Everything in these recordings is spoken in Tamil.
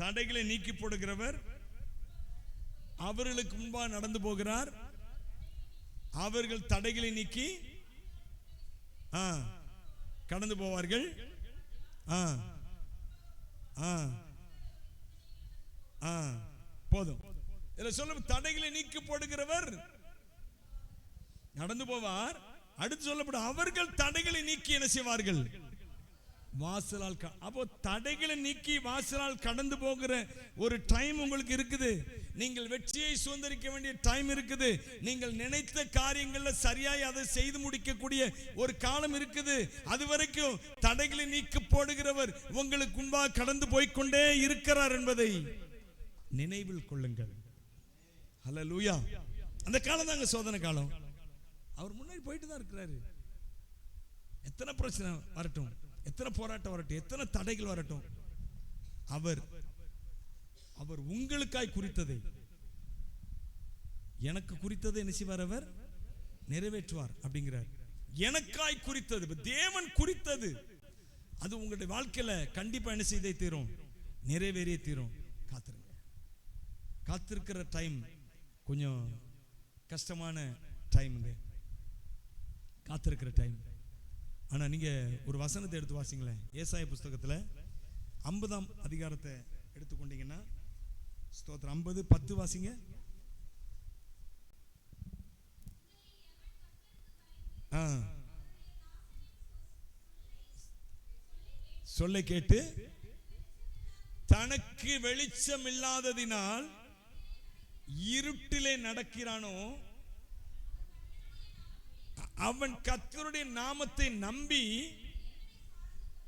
தடைகளை நீக்கி போடுகிறவர். அவர்களுக்கு முன்பாக நடந்து போகிறார். அவர்கள் தடைகளை நீக்கி கடந்து போவார்கள். போதும். இதில் சொல்லும் தடைகளை நீக்கி போடுகிறவர். நடந்து போவார். அடுத்து சொல்லப்படும் அவர்கள் தடைகளை நீக்கி என்ன செய்வார்கள்? வாசலால் அப்போ தடைகளை நீக்கி வாசலால் கடந்து போகிற ஒரு டைம் உங்களுக்கு இருக்குது. நீங்கள் வெற்றியை சுதந்திரிக்க வேண்டிய டைம் இருக்குது. நீங்கள் நினைத்த காரியங்கள்ல சரியாய் அதை செய்து முடிக்கக்கூடிய ஒரு காலம் இருக்குது. அது வரைக்கும் தடைகளை நீக்கி போடுகிறவர் உங்களுக்கு முன்பாக கடந்து போய்க்கொண்டே இருக்கிறார் என்பதை நினைவில் கொள்ளுங்கள். ஹalleluya அந்த காலம் தாங்க சோதனை காலம். அவர் முன்னாடி போயிட்டு தான் இருக்கிறாரு. எத்தனை பிரச்சனை வரட்டும். எத்தனை போராட்டம் வரட்டும் எத்தனை தடைகள் வரட்டும். அவர் அவர் உங்களுக்காய் குறித்ததை எனக்கு குறித்ததை என்ன செய்வார் அவர்? நிறைவேற்றுவார் அப்படிங்கிறார். எனக்காய் குறித்தது தேவன் குறித்தது அது உங்களுடைய வாழ்க்கையில கண்டிப்பா என்ன செய்தே தீரும். நிறைவேறிய தீரும். காத்திருங்க. காத்திருக்கிற டைம் கொஞ்சம் கஷ்டமான டைம் காத்திருக்கிற டைம் ஆனா நீங்க ஒரு வசனத்தை எடுத்து வாசிங்களேன். ஏசாய புஸ்தகத்துல ஐம்பதாம் அதிகாரத்தை எடுத்துக்கொண்டீங்கன்னா ஸ்தோத்திரம். ஐம்பது பத்து வாசிங்க. ஆ. சொல்லை கேட்டு தனக்கு வெளிச்சம் இல்லாததினால் இருட்டிலே நடக்கிறானோ அவன் கத்தருடைய நாமத்தை நம்பி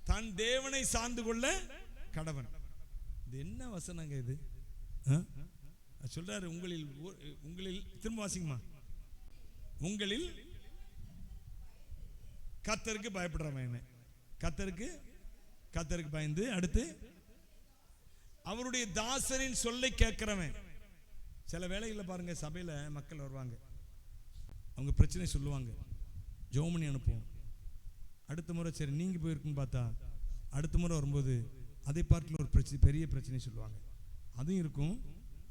தன் தேவனை சார்ந்து கொள்ள கடவன். இது என்ன வசனங்க இது? சொல்றாரு உங்களில் உங்களில் திரும்ப வாசிங்கம்மா. உங்களில் கத்தருக்கு பயப்படுறவன் கத்தருக்கு கத்தருக்கு பயந்து அடுத்து அவருடைய தாசரின் சொல்லை கேட்கிறவன். சில வேலைகளில் பாருங்க சபையில மக்கள் வருவாங்க. அவங்க பிரச்சனை சொல்லுவாங்க. ஜோமணி அனுப்புவோம். அடுத்த முறை சரி நீங்கள் போயிருக்குன்னு பார்த்தா அடுத்த முறை வரும்போது அதை பார்க்கல ஒரு பிரச்சனை பெரிய பிரச்சனை சொல்லுவாங்க. அதுவும் இருக்கும்.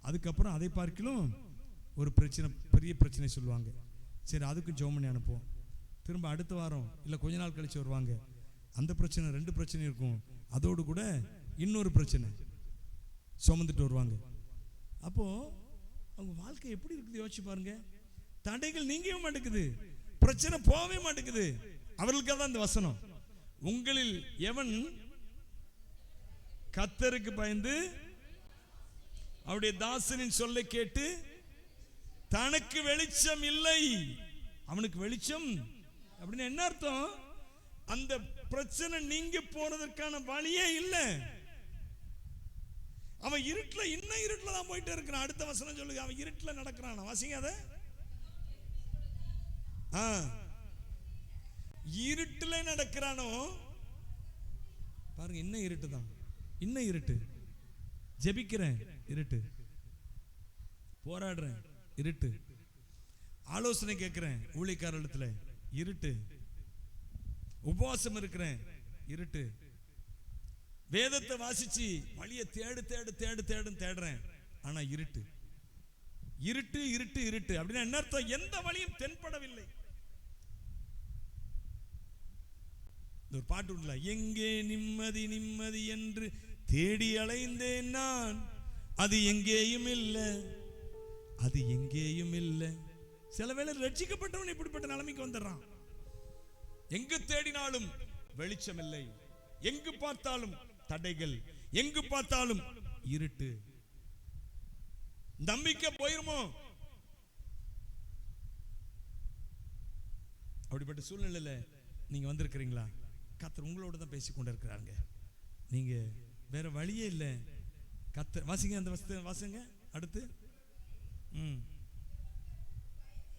அதுக்கப்புறம் அதை பார்க்கலும் ஒரு பிரச்சனை பெரிய பிரச்சனை சொல்லுவாங்க. சரி அதுக்கும் ஜோமணி அனுப்புவோம். திரும்ப அடுத்த வாரம் இல்லை கொஞ்ச நாள் கழித்து வருவாங்க. அந்த பிரச்சனை ரெண்டு பிரச்சனை இருக்கும். அதோடு கூட இன்னொரு பிரச்சனை. சுமந்துட்டு வருவாங்க. அப்போது அவங்க வாழ்க்கை எப்படி இருக்குது? யோசிச்சு பாருங்கள் தடைகள் நீங்கவும் மாட்டேங்குது. பிரச்சனை போகவே மாட்டேங்குது. அவர்களுக்காக தான் இந்த வசனம். உங்களில் எவன் கத்தருக்கு பயந்து அவருடைய தாசனின் சொல்லை கேட்டு தனக்கு வெளிச்சம் இல்லை. அவனுக்கு வெளிச்சம் அப்படின்னு என்ன அர்த்தம்? அந்த பிரச்சனை நீங்க போறதற்கான வழியே இல்லை. அவன் இருட்டுல இன்னும் இருட்டில் தான் போயிட்டு இருக்கிறான். அடுத்த வசனம் சொல்லுங்க அவன் இருட்டுல நடக்கிறான். வாசிங்க அதை. இருட்டுல நடக்கிறானோ? பாருங்க இன்னும் இருட்டு தான் இன்னும் இருட்டு. ஜெபிக்கிறேன் இருட்டு. போராடுறேன் இருட்டு. ஆலோசனை கேட்கிறேன் ஊழியக்காரத்துல இருட்டு. உபவாசம் இருக்கிறேன் இருட்டு. வேதத்தை வாசிச்சு வழியை தேடு தேடு தேடு தேடுன்னு தேடுறேன் ஆனா இருட்டு. இருட்டு இருட்டு இருட்டு. அப்படின்னா என்ன அர்த்தம்? எந்த வழியும் தென்படவில்லை. இந்த ஒரு பாட்டு உண்டுல எங்கே நிம்மதி நிம்மதி என்று தேடி அலைந்தேன் நான். அது எங்கேயும் இல்லை அது எங்கேயும் இல்லை. சில வேளை ரட்சிக்கப்பட்டவன் இப்படிப்பட்ட நிலைமைக்கு வந்துடுறான். எங்கு தேடினாலும் வெளிச்சம் இல்லை. எங்கு பார்த்தாலும் தடைகள். எங்கு பார்த்தாலும் இருட்டு. நம்பிக்கை போயிருமோ? அப்படிப்பட்ட சூழ்நிலையில் நீங்க வந்திருக்கிறீங்களா? கத்தர் உங்களோட தான் பேசி கொண்டு இருக்கிறாங்க நீங்க வேற வழியே இல்லை. கத்தர் வாசிங்க அந்த வசத்தை வாசிங்க. அடுத்து. ம்.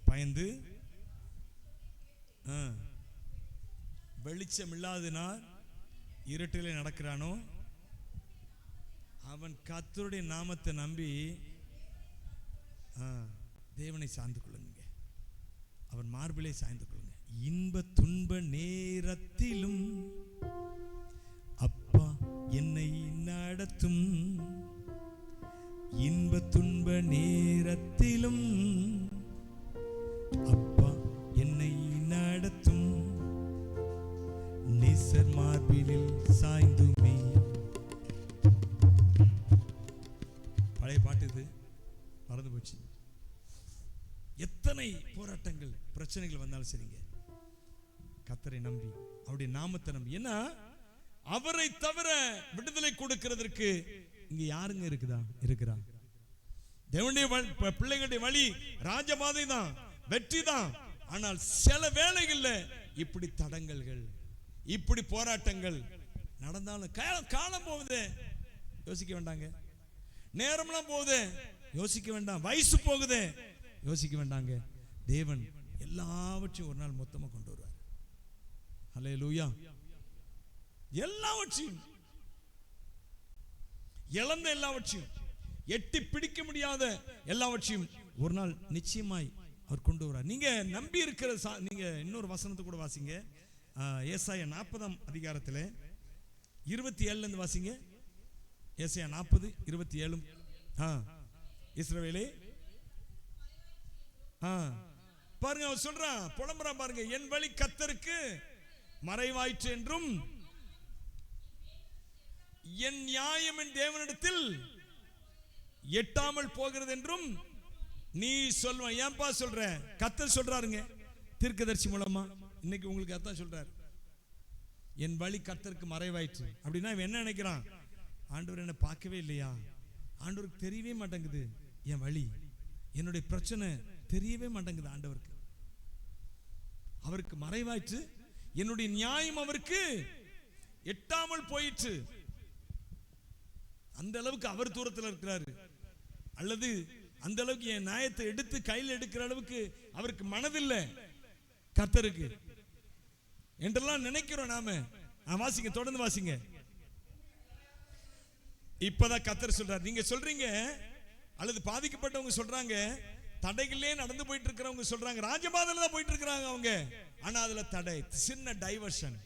பயந்து ஆ. வெளிச்சம் இல்லாதனால் இருட்டிலே நடக்கிறானோ? அவன் கத்தருடைய நாமத்தை நம்பி தேவனை சார்ந்து கொள்ளுங்க. அவன் மார்பிலே சாய்ந்து கொள்ளுங்க. இன்ப துன்ப நேரத்திலும் அப்பா என்னை நடத்தும். துன்ப நேரத்திலும் அப்பா என்னை நடத்தும். நிசர் மார்பிலில் சாய்ந்து எத்தனை போராட்டங்கள் பிரச்சனைகள் வந்தாலும் சரிங்க. கத்தரை நம்பி அவருடைய நாமத்தை நம்பி. ஏன்னா அவரை தவிர விடுதலை கொடுக்கிறதற்கு இங்க யாருங்க இருக்குதா? இருக்கிறா. தேவனுடைய பிள்ளைகளுடைய வழி ராஜபாதை தான் வெற்றி தான். ஆனால் சில வேலைகள்ல இப்படி தடங்கல்கள் இப்படி போராட்டங்கள் நடந்தாலும் காலம் போகுது. யோசிக்க வேண்டாங்க. நேரம்லாம் போகுது. யோசிக்க வேண்டாம். வயசு போகுது. யோசிக்க வேண்டாங்க. தேவன் எல்லாவற்றையும் ஒரு நாள் மொத்தமாக கொண்டு வருவார். ஹலே லூயா எல்லாவற்றையும். இழந்த எல்லாவற்றையும். எட்டி பிடிக்க முடியாத எல்லாவற்றையும் ஒரு நாள் நிச்சயமாய் அவர் கொண்டு வரார் நீங்க நம்பி இருக்கிற சா- நீங்க இன்னொரு வசனத்தை கூட வாசிங்க. ஏசாய நாற்பதாம் அதிகாரத்தில் இருபத்தி ஏழுல இருந்து வாசிங்க. ஏசாய நாற்பது இருபத்தி ஏழு ஆ இஸ்ரவேலே பாருங்க அவன் சொல்றான் புலம்புறான் பாருங்க என் வழி கத்தருக்கு மறைவாயிற்று என்றும் என் நியாயம் என் தேவனிடத்தில் எட்டாமல் போகிறது என்றும் நீ சொல்வ ஏன்பா சொல்ற? கத்தர் சொல்றாருங்க தீர்க்கதர்சி மூலமா. இன்னைக்கு உங்களுக்கு அதான் சொல்றாரு. என் வழி கத்தருக்கு மறைவாயிற்று. அப்படின்னா இவன் என்ன நினைக்கிறான்? ஆண்டவர் என்ன பார்க்கவே இல்லையா? ஆண்டவருக்கு தெரியவே மாட்டேங்குது. என் வழி என்னுடைய பிரச்சனை தெரியவே மாட்டேங்குது ஆண்டவருக்கு. அவருக்கு மறைவாயிற்று. என்னுடைய நியாயம் அவருக்கு. எட்டாமல் போயிற்று. அந்த அளவுக்கு அவர் தூரத்தில் இருக்கிறாரு. அல்லது அந்த அளவுக்கு என் நியாயத்தை எடுத்து கையில் எடுக்கிற அளவுக்கு அவருக்கு மனதில்லை. கத்தருக்கு என்றெல்லாம் நினைக்கிறோம் நாம. வாசிங்க தொடர்ந்து வாசிங்க. இப்பதான் கத்தர் சொல்றாரு. நீங்க சொல்றீங்க அல்லது பாதிக்கப்பட்டவங்க சொல்றாங்க தடைகளே நடந்து போயிட்டு இருக்கிறவங்க சொல்றாங்க. ராஜபாதையில தான் போயிட்டு இருக்கிறாங்க அவங்க. ஆனா அதுல தடை. சின்ன டைவர்ஷன்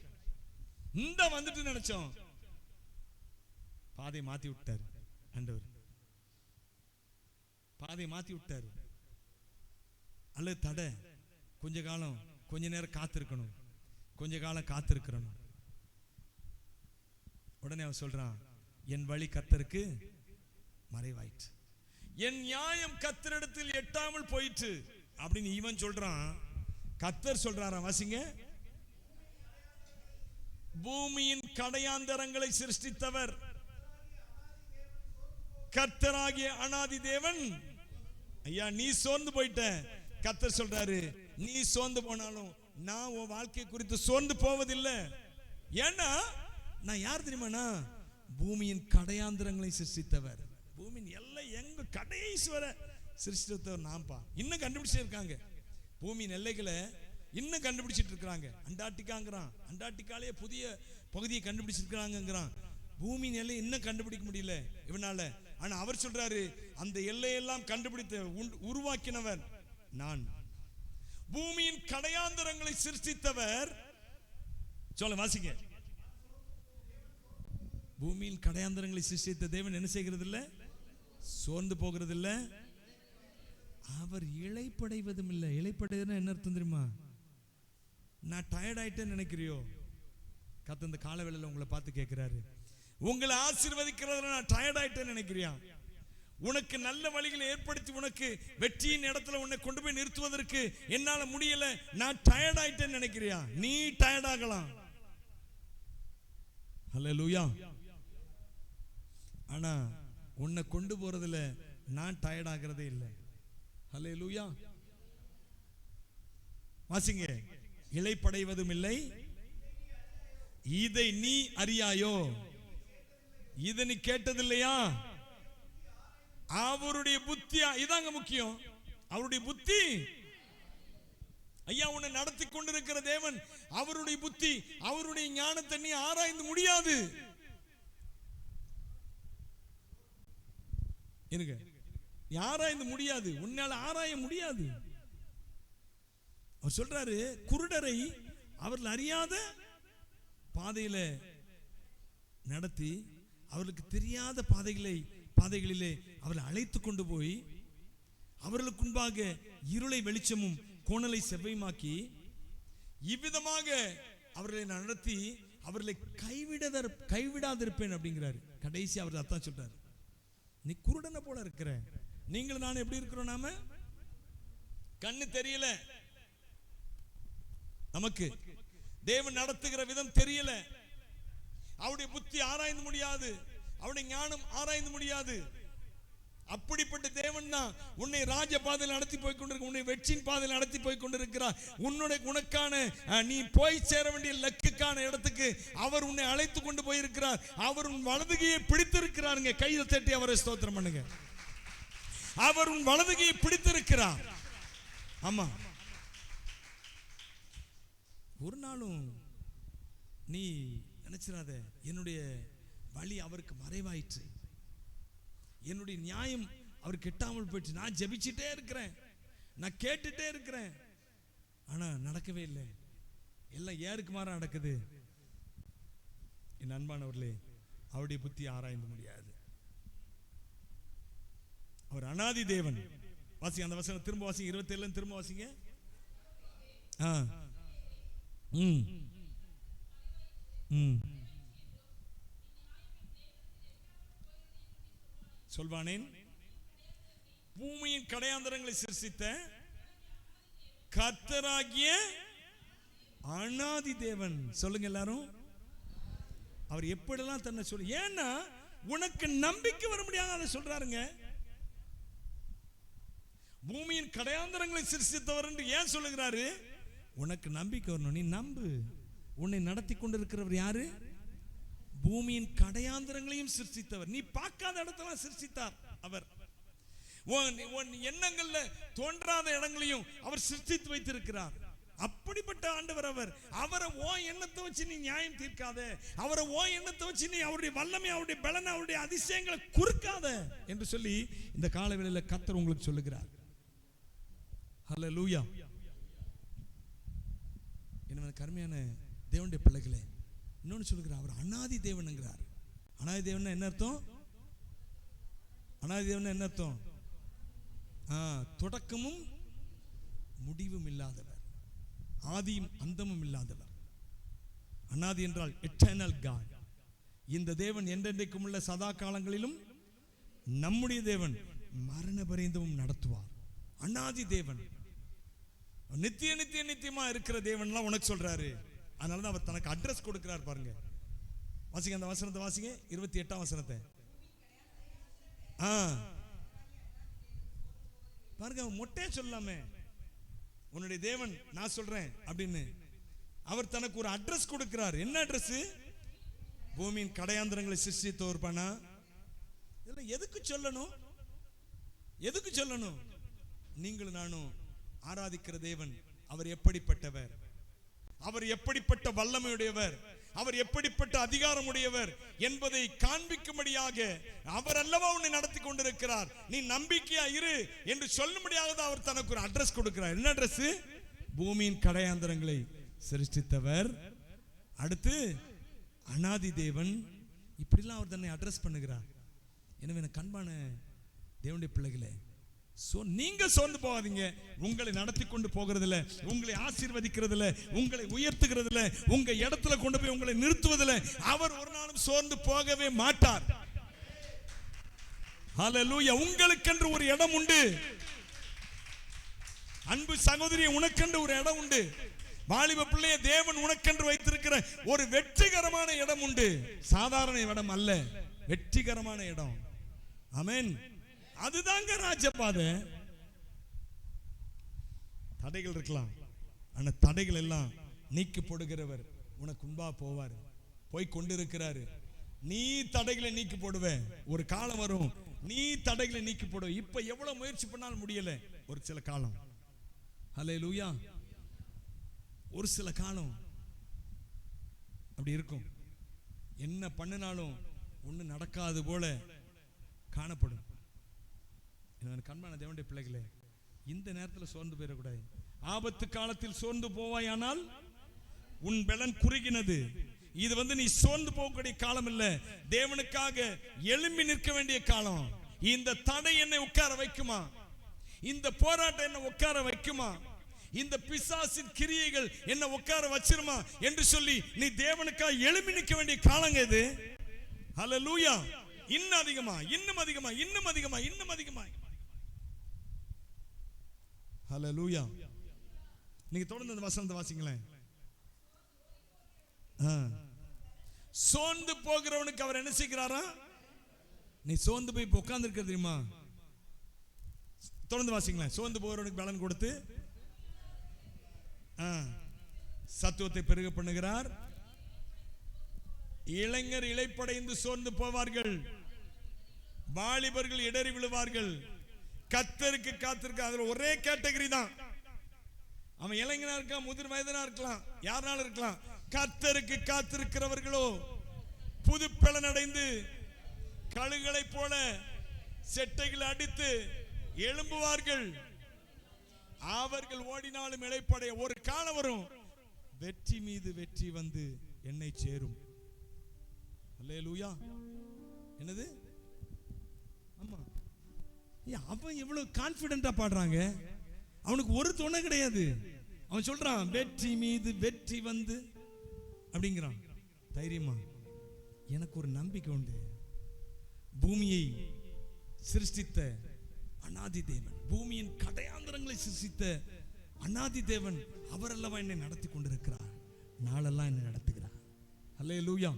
இந்த வந்துட்டு நினைச்சோம். பாதை மாத்தி விட்டார். ஆண்டவர். பாதை மாத்தி விட்டார். அல்லது தடை. கொஞ்ச காலம் கொஞ்ச நேரம் காத்திருக்கணும். கொஞ்ச காலம் காத்திருக்கணும் உடனே அவன் சொல்றான் என் வழி கத்தருக்கு மறைவாயிற்று. என் நியாயம் கத்தரிடத்தில் எட்டாமல் போயிற்று. அப்படின்னு இவன் சொல்றான். கத்தர் சொல்றாராம் வாசிங்க. பூமியின் கடையாந்தரங்களை சிருஷ்டித்தவர். கர்த்தராகிய அனாதி தேவன். ஐயா நீ சோர்ந்து போயிட்ட. கத்தர் சொல்றாரு நீ சோர்ந்து போனாலும் நான் உன் வாழ்க்கை குறித்து சோர்ந்து போவதில்லை. ஏன்னா நான் யார் தெரியுமாண்ணா? பூமியின் கடையாந்திரங்களை சிருஷ்டித்தவர். எங்க கடைசி வர சிருஷ்டித்தவர் நான்ப்பா. இன்னும் கண்டுபிடிச்சிட்டு இருக்காங்க பூமியின் எல்லைகளை இன்னும் கண்டுபிடிச்சிட்டு இருக்கிறாங்க அண்டார்டிகாங்கிறான். அண்டார்டிகாலேயே புதிய பகுதியை கண்டுபிடிச்சிருக்கிறாங்கிறான் பூமியின் எல்லை இன்னும் கண்டுபிடிக்க முடியல இவனால. ஆனா அவர் சொல்றாரு அந்த எல்லையெல்லாம் கண்டுபிடித்த உருவாக்கினவர் நான். பூமியின் கடையாந்தரங்களை சிருஷ்டித்தவர் சொல்ல வாசிங்க. பூமியின் கடையாந்தரங்களை சிருஷ்டித்த தேவன் என்ன செய்கிறது இல்ல சோர்ந்து போகிறது இல்ல அவர் இழைப்படைவதும் இல்லை. இழைப்படைவதுன்னா என்ன அர்த்தம் தெரியுமா? நான் டயர்ட் ஆயிட்டேன்னு நினைக்கிறியோ? கத்த இந்த காலவேளையில உங்களை பார்த்து கேட்கிறாரு. உங்களை ஆசீர்வதிக்கிறதுல நான் டயர்ட் ஆயிட்டேன்னு நினைக்கிறியா? உனக்கு நல்ல வழிகளை ஏற்படுத்தி உனக்கு வெற்றியின் இடத்துல உன்னை கொண்டு போய் நிறுத்துவதற்கு என்னால முடியல. நான் டயர்ட் ஆயிட்டேன்னு நினைக்கிறியா? நீ டயர்ட் ஆகலாம். லூயா ஆனா உன்னை கொண்டு போறதுல நான் டயர்ட் ஆகிறதே இல்லை. ஹalleluya வாசிங்க. இலைப்படைவதும் இல்லை. இதை நீ அறியாயோ? இதை நீ கேட்டதில்லையா? அவருடைய புத்தி இதாங்க முக்கியம். அவருடைய புத்தி. ஐயா உன்னை நடத்தி கொண்டிருக்கிற தேவன் அவருடைய புத்தி அவருடைய ஞானத்தை நீ ஆராய்ந்து முடியாது. இருங்க. நீ ஆராய்ந்து முடியாது உன்னால ஆராய முடியாது. அவர் சொல்றாரு குருடரை அவர்கள் அறியாத பாதையில நடத்தி அவர்களுக்கு தெரியாத பாதைகளை பாதைகளிலே அவர்களை அழைத்து கொண்டு போய் அவர்களுக்கு முன்பாக இருளை வெளிச்சமும் கோணலை செவ்வையுமாக்கி இவ்விதமாக அவர்களை நடத்தி அவர்களை கைவிட கைவிடாதிருப்பேன் அப்படிங்கிறாரு. கடைசி அவர் அத்தான் சொல்றாரு. நீ குருடனை போல இருக்கிற. நீங்களும் நான் எப்படி இருக்கிறோம் நாம? கண்ணு தெரியல. நமக்கு தேவன் நடத்துகிற விதம் தெரியல. அவருடைய புத்தி ஆராய்ந்து முடியாது. அவருடைய ஞானம் ஆராய்ந்து முடியாது. அப்படிப்பட்ட தேவன் தான். உன்னை ராஜ பாதையில் நடத்தி போய் கொண்டிருக்க உன்னை வெற்றின் பாதையில் நடத்தி போய் கொண்டிருக்கிறார். உன்னுடைய உனக்கான அஹ், நீ போய் சேர வேண்டிய லக்குக்கான இடத்துக்கு அவர் உன்னை அழைத்து கொண்டு போயிருக்கிறார். அவர் உன் வலதுகையை பிடித்திருக்கிறாருங்க. கையில் தட்டி அவரை ஸ்தோத்திரம் பண்ணுங்க. அவர் உன் வலதுகையை பிடித்திருக்கிறார். ஆமா. ஒரு நாளும் நீ நினைச்சிடாத என்னுடைய வழி அவருக்கு மறைவாயிற்று. என்னுடைய நியாயம் அவர் கெட்டாமல் போயிடுச்சு. நான் ஜெபிச்சுட்டே இருக்கிறேன். நான் கேட்டுட்டே இருக்கிறேன். ஆனா நடக்கவே இல்லை. எல்லாம் ஏருக்கு மாற நடக்குது? என் அன்பானவர்களே அவருடைய புத்தி ஆராய்ந்து முடியாது. அவர் அனாதி தேவன். வாசிங்க அந்த வசனம் திரும்ப வாசிங்க. இருபத்தி ஏழு திரும்ப வாசிங்க. ஆ. ம். ம். சொல்வானேன்? பூமியின் கடையாந்தரங்களை சிருஷித்த கத்தராகிய அனாதி தேவன். சொல்லுங்க எல்லாரும். அவர் எப்படிலாம் தன்னை சொல்லு ஏன்னா உனக்கு நம்பிக்கை வர முடியாத அதை சொல்றாருங்க. பூமியின் கடையாந்தரங்களை சிருஷித்தவர் என்று ஏன் சொல்லுகிறாரு? உனக்கு நம்பிக்கை வரணும் நீ நம்பு. உன்னை நடத்தி கொண்டிருக்கிறவர் யாரு? பூமியின் கடையாந்தரங்களையும் சிருஷ்டித்தவர். நீ பார்க்காத இடத்தெல்லாம் சிருஷ்டித்தார் அவர். எண்ணங்கள்ல தோன்றாத இடங்களையும் அவர் சிருஷ்டித்து வைத்திருக்கிறார். அப்படிப்பட்ட ஆண்டவர் அவர். அவரை ஓ எண்ணத்தை வச்சு நீ நியாயம் தீர்க்காத. அவரை ஓ எண்ணத்தை வச்சு நீ அவருடைய வல்லமை அவருடைய பலனை அவருடைய அதிசயங்களை குறுக்காத என்று சொல்லி இந்த காலவேளையில கத்தர் உங்களுக்கு சொல்லுகிறார். ஹலோ லூயா என்ன கருமையான தேவனுடைய பிள்ளைகளே இன்னொன்னு சொல்லுகிறார் அவர் அனாதி தேவனுங்கிறார். அனாதி தேவன் என்ன அர்த்தம்? அனாதி தேவன் என்ன அர்த்தம்? ஆ, தொடக்கமும் முடிவும் இல்லாதவர். ஆதியும் அந்தமும் இல்லாதவர். அனாதி என்றால் எட்டர்னல் காட் இந்த தேவன் என்றென்றைக்கும் உள்ள சதா காலங்களிலும் நம்முடைய தேவன் மரண பரியந்தமும் நடத்துவார். அனாதி தேவன். நித்திய நித்திய நித்தியமா இருக்கிற தேவன்லாம் உனக்கு சொல்றாரு. அதனால தான் அவர் தனக்கு அட்ரஸ் கொடுக்குறார் பாருங்க. வாசிங்க அந்த வசனத்தை வாசிங்க. இருபத்தி எட்டாம் வசனத்தை. ஆ. பாருங்க அவன் மொட்டையா சொல்லாமே. உன்னுடைய தேவன் நான் சொல்றேன் அப்படின்னு. அவர் தனக்கு ஒரு அட்ரஸ் கொடுக்கிறார். என்ன அட்ரஸ் பூமியின் கடையாந்திரங்களை சிருஷ்டித்தவர் பண்ணா? இதெல்லாம் எதுக்கு சொல்லணும்? எதுக்கு சொல்லணும்? நீங்களும் நானும் ஆராதிக்கிற தேவன் அவர் எப்படிப்பட்டவர்? அவர் எப்படிப்பட்ட வல்லமையுடையவர் அவர் எப்படிப்பட்ட அதிகாரமுடையவர் என்பதை காண்பிக்கும்படியாக அவர் அல்லவா உன்னை நடத்தி கொண்டிருக்கிறார். நீ நம்பிக்கையா இரு என்று சொல்லும்படியாக தான் அவர் தனக்கு ஒரு அட்ரஸ் கொடுக்கிறார். என்ன அட்ரஸ் பூமியின் கடையாந்தரங்களை சிருஷ்டித்தவர். அடுத்து அனாதி தேவன். இப்படிலாம் அவர் தன்னை அட்ரஸ் பண்ணுகிறார். எனவே எனக்கு கண்பான தேவனுடைய பிள்ளைகளே நீங்க சோர்ந்து போகாதீங்க. உங்களை நடத்தி கொண்டு போகிறதுல உங்களை ஆசீர்வதிக்கிறதுல உங்களை உயர்த்துகிறதுல உங்க இடத்துல கொண்டு போய் உங்களை நிறுத்துவதில் அவர் ஒரு நாளும் சோர்ந்து போகவே மாட்டார். ஹalleluya உங்களுக்கென்று ஒரு இடம் உண்டு. அன்பு சகோதரி உனக்கென்று ஒரு இடம் உண்டு. வாலிப பிள்ளைய தேவன் உனக்கென்று வைத்திருக்கிற ஒரு வெற்றிகரமான இடம் உண்டு. சாதாரண இடம் அல்ல. வெற்றிகரமான இடம். அமேன் அதுதாங்க ராஜபாதை. தடைகள் இருக்கலாம். ஆனா தடைகள் எல்லாம் நீக்கி போடுகிறவர் உனக்கு உண்பா போவார். போய் கொண்டிருக்கிறாரு. நீ தடைகளை நீக்கி போடுவ. ஒரு காலம் வரும். நீ தடைகளை நீக்கி போடுவ. இப்ப எவ்வளவு முயற்சி பண்ணாலும் முடியல. ஒரு சில காலம். ஹலே லூயா ஒரு சில காலம் அப்படி இருக்கும். என்ன பண்ணினாலும் ஒன்றும் நடக்காது போல காணப்படும். எனக்கு கண்மான தேவனுடைய பிள்ளைகளே இந்த நேரத்தில் சோர்ந்து போயிடக்கூடாது. ஆபத்து காலத்தில் சோர்ந்து போவாயானால் உன் பலன் குறுகினது. இது வந்து நீ சோர்ந்து போகக்கூடிய காலம் இல்ல. தேவனுக்காக எழும்பி நிற்க வேண்டிய காலம். இந்த தடை என்னை உட்கார வைக்குமா? இந்த போராட்டம் என்ன உட்கார வைக்குமா? இந்த பிசாசின் கிரியைகள் என்ன உட்கார வச்சிருமா? என்று சொல்லி நீ தேவனுக்காக எழும்பி நிற்க வேண்டிய காலங்க இது. லூயா இன்னும் அதிகமா இன்னும் அதிகமா இன்னும் அதிகமா இன்னும் அதிகமா. லூயா நீங்க தொடர்ந்து அந்த வசனத்தை வாசிங்களேன். சோர்ந்து போகிறவனுக்கு அவர் என்ன செய்கிறாரா? நீ சோர்ந்து போய் உட்கார்ந்து இருக்க தெரியுமா? தொடர்ந்து வாசிங்களேன். சோர்ந்து போகிறவனுக்கு பலன் கொடுத்து சத்துவத்தை பெருக பண்ணுகிறார். இளைஞர் இளைப்படைந்து சோர்ந்து போவார்கள். வாலிபர்கள் இடறி விழுவார்கள். கத்தருக்கு காத்திருக்க அதுல ஒரே கேட்டகரி தான். அவன் இளைஞனா இருக்கலாம் முதிர் வயதனா இருக்கலாம் யாருனாலும் இருக்கலாம். கத்தருக்கு காத்திருக்கிறவர்களோ புது பலனடைந்து கழுகளை போல செட்டைகள் அடித்து எழும்புவார்கள். அவர்கள் ஓடினாலும் இளைப்படைய ஒரு காலம் வரும். வெற்றி மீது வெற்றி வந்து என்னை சேரும். அல்லேலூயா. என்னது? அவன் இவ்வளோ கான்ஃபிடென்ட்டாக பாடுறாங்க? அவனுக்கு ஒரு துணை கிடையாது. அவன் சொல்கிறான் வெற்றி மீது வெற்றி வந்து அப்படிங்கிறான். தைரியமா. எனக்கு ஒரு நம்பிக்கை உண்டு. பூமியை சிருஷ்டித்த அனாதி தேவன் பூமியின் கடையாந்திரங்களை சிருஷ்டித்த அனாதி தேவன் அவரல்லவா என்னை நடத்தி கொண்டிருக்கிறார். நாளெல்லாம் என்னை நடத்துகிறார். அல்லேலூயா.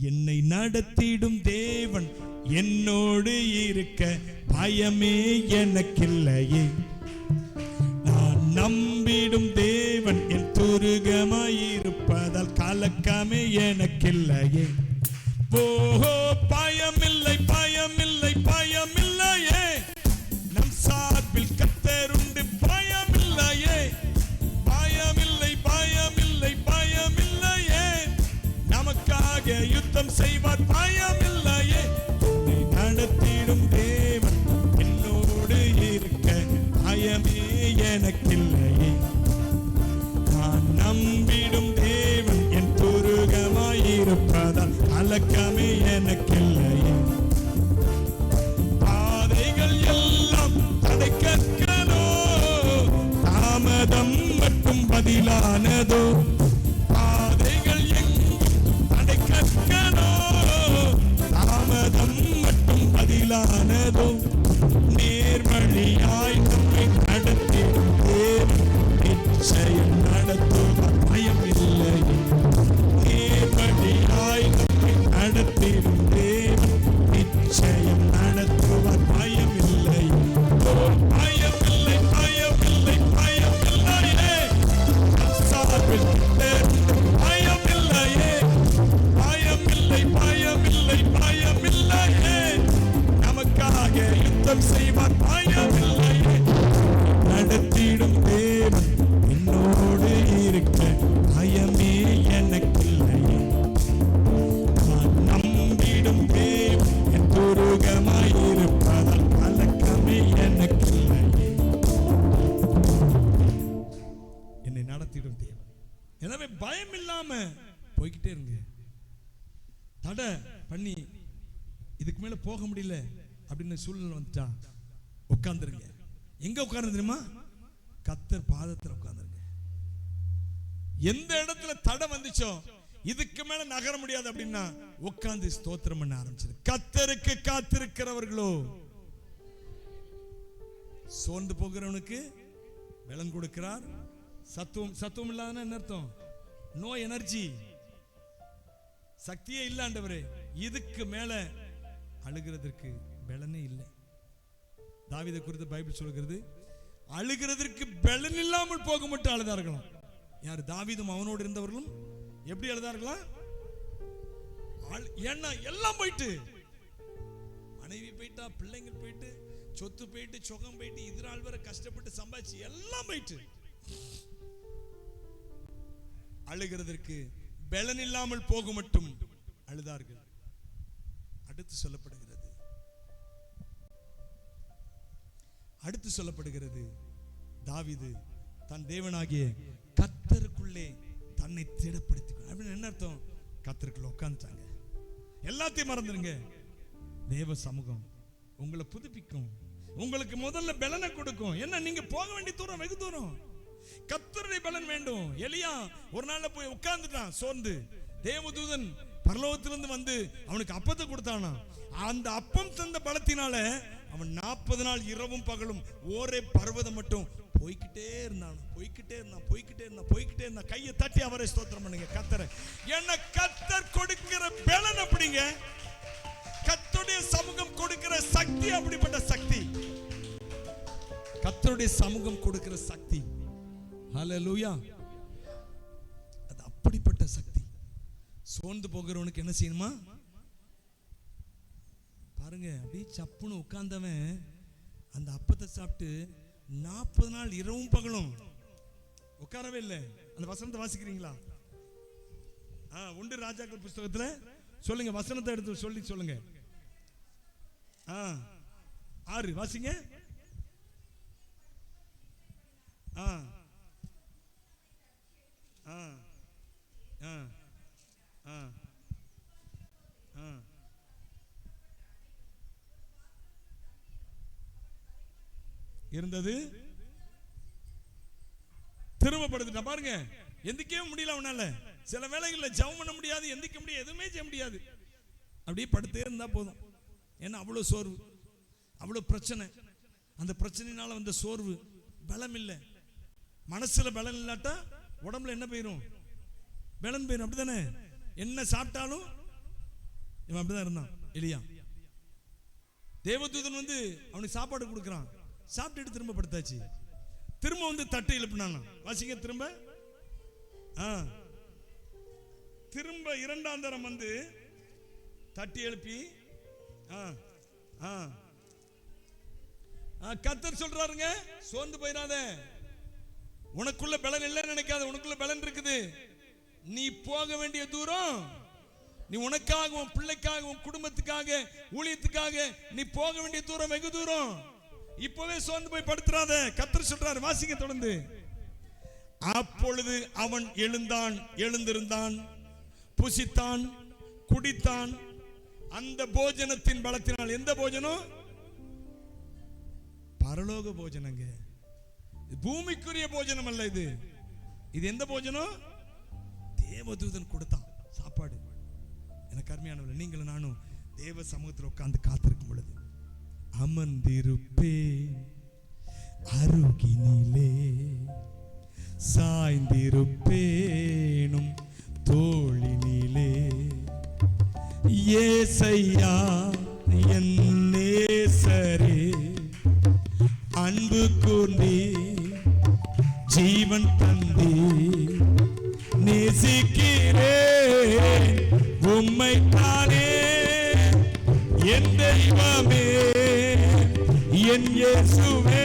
என்னை நடத்திடும் தேவன் என்னோடு இருக்க பயமே எனக்கில்லையே. நான் நம்பிடும் தேவன் என் துருகமாயிருப்பதால் கலக்கமே எனக்கில்லையே. ஓஹோ பயமில்லை பயமில்லை பயமில்லை. யுத்தம் செய்வார் பயமில்லையே. என்னை நடத்திடும் தேவன் என்னோடு இருக்க பயமே எனக்கில்லையே. நான் நம்பிடும் தேவன் என் துருகமாயிருப்பதால் அப்படின்னு சூழ்நிலை வந்துட்டா. உட்காந்துருங்க எங்க உட்கார்ந்து தெரியுமா? கத்தர் பாதத்தில் உட்காந்துருங்க எந்த இடத்துல தடை வந்துச்சோ இதுக்கு மேல நகர முடியாது அப்படின்னா உட்கார்ந்து ஸ்தோத்திரம் பண்ண ஆரம்பிச்சது கத்தருக்கு காத்திருக்கிறவர்களோ சோர்ந்து போகிறவனுக்கு விலங்கு கொடுக்கிறார். சத்துவம் சத்துவம் இல்லாதனா என்ன அர்த்தம்? நோ எனர்ஜி சக்தியே இல்லாண்டவரே இதுக்கு மேல அழுகிறதற்கு பலனே இல்லை. தாவீதை குறித்து பைபிள் சொல்கிறது அழுகிறதற்கு பலன் இல்லாமல் போக மட்டும் அழுதார்களாம். யார்? தாவிதும் அவனோடு இருந்தவர்களும் எப்படி அழுதார்களா? அழு- ஏன்னா எல்லாம் போயிட்டு. மனைவி போயிட்டா பிள்ளைங்க போயிட்டு சொத்து போயிட்டு சுகம் போயிட்டு இதனால் வரை கஷ்டப்பட்டு சம்பாதிச்சு எல்லாம் போயிட்டு. அழுகிறதற்கு பலன் இல்லாமல் போக மட்டும் அழுதார்கள். அடுத்து சொல்லப்படுகிறது. அடுத்து சொல்லப்படுகிறது தாவிது தன் தேவனாகிய கத்தருக்குள்ளே தன்னை திடப்படுத்திக் அப்படின்னு என்ன அர்த்தம்? கத்தருக்குள்ள உட்காந்துட்டாங்க எல்லாத்தையும் மறந்துடுங்க தேவ சமூகம் உங்களை புதுப்பிக்கும். உங்களுக்கு முதல்ல பலனை கொடுக்கும். என்ன நீங்க போக வேண்டிய தூரம் வெகு தூரம். கத்தருடைய பலன் வேண்டும். எலியா ஒரு நாள்ல போய் உட்கார்ந்துட்டான் சோர்ந்து. தேவதூதன் பரலோகத்திலிருந்து வந்து அவனுக்கு அப்பத்தை கொடுத்தானா? அந்த அப்பம் தந்த பலத்தினால அவன் நாற்பது நாள் இரவும் பகலும் ஒரே பர்வதம் மட்டும் போய்கிட்டே இருந்தான். போய்க்கிட்டே இருந்தான் போய்கிட்டே இருந்தான் போய்கிட்டே இருந்தான். கையை தட்டி அவரை ஸ்தோத்திரம் பண்ணுங்க. கத்தரை என்ன கத்தர் கொடுக்கிற பலன் அப்படிங்க கத்தருடைய சமூகம் கொடுக்கிற சக்தி அப்படிப்பட்ட சக்தி. கத்தருடைய சமூகம் கொடுக்கிற சக்தி. ஹalleluya அது அப்படிப்பட்ட சக்தி. சோர்ந்து போகிறவனுக்கு என்ன செய்யணுமா? பாருங்க அப்படியே சப்புன்னு உட்கார்ந்தவன் அந்த அப்பத்தை சாப்பிட்டு நாற்பது நாள் இரவும் பகலும் உட்காரவே இல்லை. அந்த வசனத்தை வாசிக்கிறீங்களா? ஆ உண்டு ராஜாக்கள் புஸ்தகத்தில் சொல்லுங்க வசனத்தை எடுத்து சொல்லி சொல்லுங்க. ஆ ஆறு வாசிங்க. ஆ ஆ ஆ ஆ இருந்தது. திரும்பப்படுத்திட்டான் பாருங்க எந்திக்கவே முடியல அவனால. சில வேலைகளில் ஜெபம் பண்ண முடியாது எந்திக்க முடியாது எதுவுமே செய்ய முடியாது. அப்படியே படுத்தே இருந்தா போதும். ஏன்னா அவ்வளவு சோர்வு அவ்வளவு பிரச்சனை. அந்த பிரச்சனையினால வந்த சோர்வு பலம் இல்லை. மனசுல பலம் இல்லாட்டா உடம்புல என்ன போயிடும் பலன் போயிரும். அப்படிதானே என்ன சாப்பிட்டாலும் இவன் அப்படிதான் இருந்தான் இல்லையா தேவதூதன் வந்து அவனுக்கு சாப்பாடு கொடுக்குறான். சாப்பிட்டுட்டு திரும்ப படுத்தாச்சு. திரும்ப வந்து தட்டு எழுப்பினான் வாசிங்க திரும்ப. ஆ. திரும்ப இரண்டாம் தரம் வந்து தட்டி எழுப்பி ஆ ஆ. ஆ, சொல்றாருங்க சோர்ந்து போயிடாத உனக்குள்ள பலன் இல்லைன்னு நினைக்காத உனக்குள்ள பலன் இருக்குது. நீ போக வேண்டிய தூரம் நீ உனக்காக உன் பிள்ளைக்காக உன் குடும்பத்துக்காக ஊழியத்துக்காக நீ போக வேண்டிய தூரம் வெகு தூரம். இப்பவே சோர்ந்து போய் படுத்துறாத. கத்தர் சொல்றாரு வாசிங்க தொடர்ந்து. அப்பொழுது அவன் எழுந்தான் எழுந்திருந்தான் புசித்தான் குடித்தான். அந்த போஜனத்தின் பலத்தினால் எந்த போஜனம்? பரலோக போஜனங்க. இது பூமிக்குரிய போஜனம் அல்ல இது. இது எந்த போஜனம்? தேவதூதன் கொடுத்தான் சாப்பாடு. எனக்கு அருமையானவர்கள் நீங்களும் நானும் தேவ சமூகத்தில் உட்காந்து காத்திருக்கும் பொழுது அமர்ந்திருப்பேன் அருகினிலே சாய்ந்திருப்பேனும் தோழினிலே ஏசையா என் நேசரே அன்பு கூர்ந்தே ஜீவன் தந்தி நேசிக்கிறேன் உம்மை தானே என் தெய்வமே. என் இயேசுவே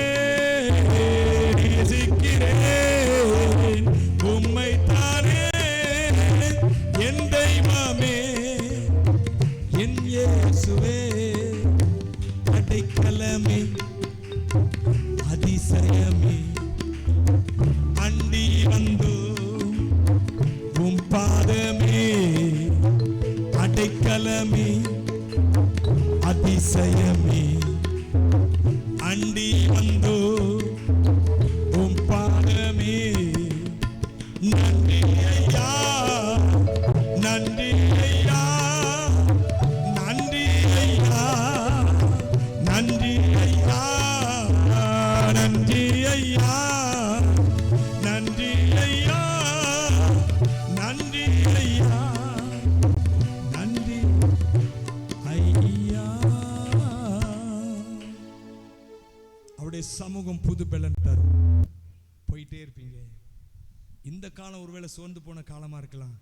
சோர்ந்து போன காலமா இருக்கலாம்.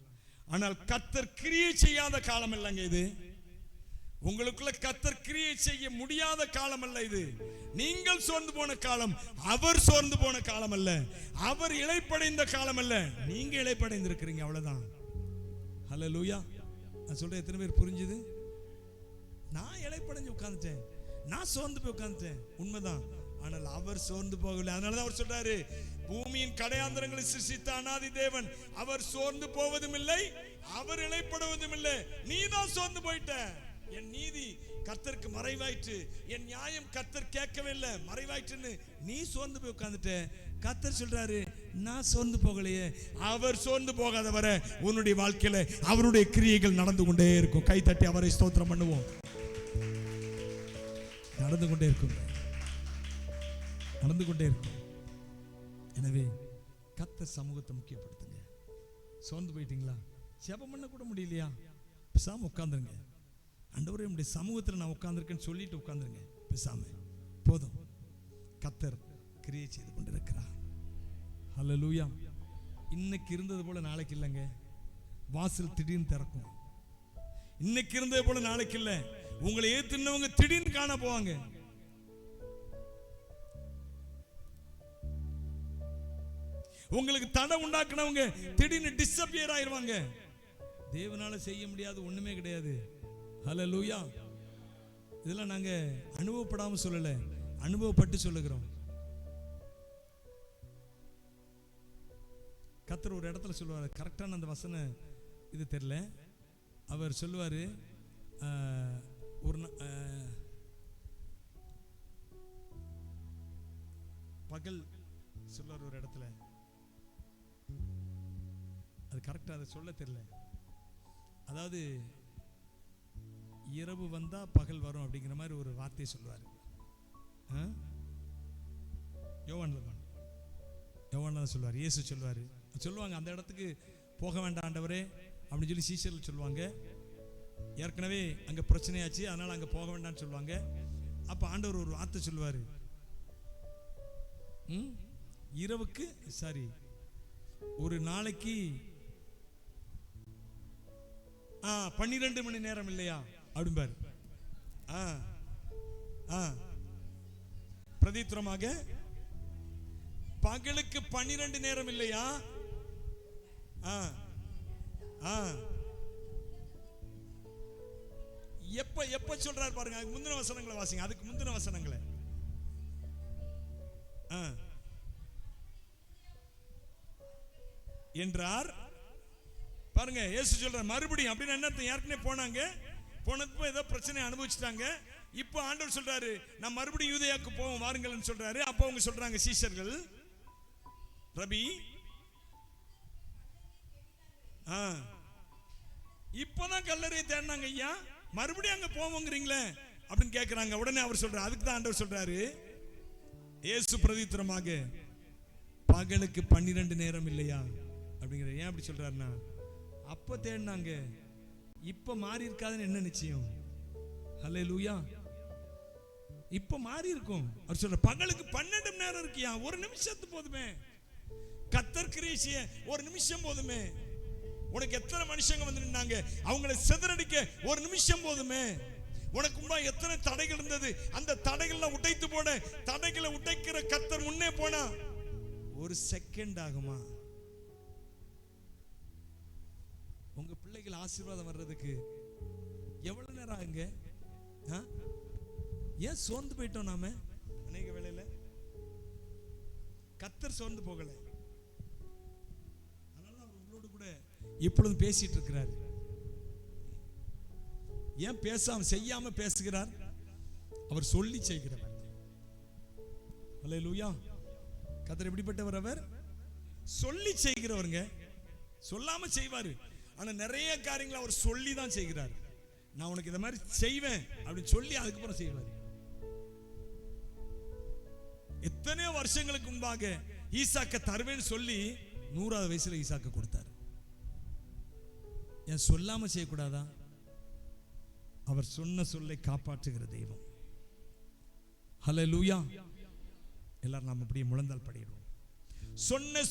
ஆனால் கத்தர் கிரியை செய்யாத காலம் இல்லைங்க இது. உங்களுக்குள்ள கத்தர் கிரியை செய்ய முடியாத காலம் அல்ல இது. நீங்கள் சோர்ந்து போன காலம் அவர் சோர்ந்து போன காலம் அல்ல. அவர் இழைப்படைந்த காலம் அல்ல. நீங்க இழைப்படைந்திருக்கிறீங்க அவ்வளவுதான். ஹலோ லூயா நான் சொல்றேன் எத்தனை பேர் புரிஞ்சுது? நான் இழைப்படைஞ்சு உட்கார்ந்துட்டேன். நான் சோர்ந்து போய் உட்கார்ந்துட்டேன். உண்மைதான். ஆனால் அவர் சோர்ந்து போகவில்லை. அதனாலதான் அவர் சொல்றாரு பூமியின் கடையாந்திரங்களை சிருஷ்டித்த அனாதி தேவன் அவர் சோர்ந்து போவதும் இல்லை அவர் இழைப்படுவதும் இல்லை நீ தான் சோர்ந்து போயிட்ட. என் நீதி கத்தருக்கு மறைவாயிற்று. என் நியாயம் கத்தர் கேட்கவே இல்லை. மறைவாயிற்றுன்னு நீ சோர்ந்து போய் உட்காந்துட்ட கத்தர் சொல்றாரு நான் சோர்ந்து போகலையே. அவர் சோர்ந்து போகாத வர உன்னுடைய வாழ்க்கையில அவருடைய கிரியைகள் நடந்து கொண்டே இருக்கும். கை தட்டி அவரை ஸ்தோத்திரம் பண்ணுவோம். நடந்து கொண்டே இருக்கும். நடந்து கொண்டே இருக்கும். எனவே கத்த சமூகத்தை முக்கியப்படுத்துங்க. சோர்ந்து போயிட்டீங்களா? ஜெபம் பண்ண கூட முடியலையா? பிசாம உட்காந்துருங்க அண்டவரே நம்முடைய சமூகத்தில் நான் உட்காந்துருக்கேன்னு சொல்லிட்டு உட்காந்துருங்க பிசாம. போதும். கத்தர் கிரியை செய்து கொண்டிருக்கிறார். லூயா இன்னைக்கு இருந்தது போல நாளைக்கு இல்லைங்க. வாசல் திடீர்னு திறக்கும். இன்னைக்கு இருந்தது போல நாளைக்கு இல்லை. உங்களை ஏத்துனவங்க திடீர்னு காண போவாங்க. உங்களுக்கு தடை உண்டாக்குனவங்க திடீர்னு டிஸ்அப்பியர் ஆயிருவாங்க. தேவனால செய்ய முடியாது ஒண்ணுமே கிடையாது. ஹalleluya இதெல்லாம் நாங்க அனுபவப்படாம சொல்லல. அனுபவப்பட்டு சொல்லுகிறோம். கத்தர் ஒரு இடத்துல சொல்லுவார். கரெக்டான அந்த வசன இது தெரியல. அவர் சொல்லுவார் ஒரு பகல் சொல்லுவார் ஒரு இடத்துல. அது கரெக்டாக அதை சொல்ல தெரில அதாவது இரவு வந்தால் பகல் வரும் அப்படிங்கிற மாதிரி ஒரு வார்த்தையை சொல்லுவார் யோவான்ல தான் தான் சொல்லுவார் இயேசு சொல்லுவார் சொல்லுவாங்க அந்த இடத்துக்கு போக வேண்டாம் ஆண்டவரே அப்படின்னு சொல்லி சீஷர்கள் சொல்லுவாங்க. ஏற்கனவே அங்கே பிரச்சனையாச்சு அதனால் அங்கே போக வேண்டாம்னு சொல்லுவாங்க. அப்போ ஆண்டவர் ஒரு வார்த்தை சொல்லுவார். இரவுக்கு சாரி ஒரு நாளைக்கு ஆ பன்னிரெண்டு மணி நேரம் இல்லையா? அப்படிம்பாரு ஆ ஆ. பிரதித்திரமாக பகலுக்கு பன்னிரண்டு நேரம் இல்லையா? ஆ ஆ. எப்ப எப்ப சொல்றாரு பாருங்க அதுக்கு முந்தின வசனங்களை வாசிங்க அதுக்கு முந்தின வசனங்களை. ஆ. என்றார் பாருங்க இயேசு சொல்ற மறுபடியும் அப்படின்னு என்ன ஏற்கனவே போனாங்க? போனப்போ ஏதோ பிரச்சனை அனுபவிச்சுட்டாங்க. இப்போ ஆண்டவர் சொல்றாரு நான் மறுபடியும் யூதையாக்கு போவோம் வாருங்கள்னு சொல்றாரு. அப்போ அவங்க சொல்றாங்க சீசர்கள் ரபி ஆ இப்போதான் கல்லறையை தேடினாங்க ஐயா. மறுபடியும் அங்க போவோங்கிறீங்களே அப்படின்னு கேட்குறாங்க உடனே அவர் சொல்றாரு அதுக்கு தான் ஆண்டவர் சொல்றாரு ஏசு பிரதித்திரமாக பகலுக்கு பன்னிரண்டு நேரம் இல்லையா? அப்படிங்கிற ஏன் அப்படி சொல்றாருன்னா அப்ப தேடினாங்க. இப்ப மாறி இருக்காதுன்னு என்ன நிச்சயம்? ஹலே லூயா இப்ப மாறி இருக்கும். அவர் சொல்ற பகலுக்கு பன்னெண்டு மணி நேரம் இருக்கியா? ஒரு நிமிஷத்து போதுமே. கத்தர் கிரேசிய ஒரு நிமிஷம் போதுமே. உனக்கு எத்தனை மனுஷங்க வந்து நின்னாங்க? அவங்கள சிதறடிக்க ஒரு நிமிஷம் போதுமே. உனக்கு முன்னாடி எத்தனை தடைகள் இருந்தது? அந்த தடைகள்லாம் உடைத்து போட தடைகளை உடைக்கிற கத்தர் முன்னே போனா. ஒரு செகண்ட் ஆகுமா? பிள்ளைகள் ஆசீர்வாதம் வர்றதுக்கு எவ்வளவு நேரம் ஆகுங்க? ஆ? ஏன் சோர்ந்து போயிட்டோம் நாம? அநேக வேளையில கத்தர் சோர்ந்து போகல. அதனால அவர் உங்களோடு கூட இப்பொழுது பேசிட்டு இருக்கிறார். ஏன் பேசாம செய்யாம பேசுகிறார்? அவர் சொல்லி செய்கிறவர். அல்லேலூயா. கத்தர் எப்படிப்பட்டவர் அவர்? சொல்லி செய்கிறவருங்க. சொல்லாம செய்வாரு. ஆனால் நிறைய காரியங்களை அவர் சொல்லி தான் செய்கிறார். நான் உனக்கு இந்த மாதிரி செய்வேன் அப்படின்னு சொல்லி அதுக்கப்புறம் செய்வார். எத்தனையோ வருஷங்களுக்கு முன்பாக ஈசாக்க தருவேன்னு சொல்லி நூறாவது வயசுல ஈசாக்க கொடுத்தாரு. ஏன் சொல்லாம செய்யக்கூடாதா? அவர் சொன்ன சொல்லை காப்பாற்றுகிற தெய்வம். ஹலோ லூயா எல்லாரும் நாம் அப்படியே முழந்தால் படிடுவோம் சொன்ன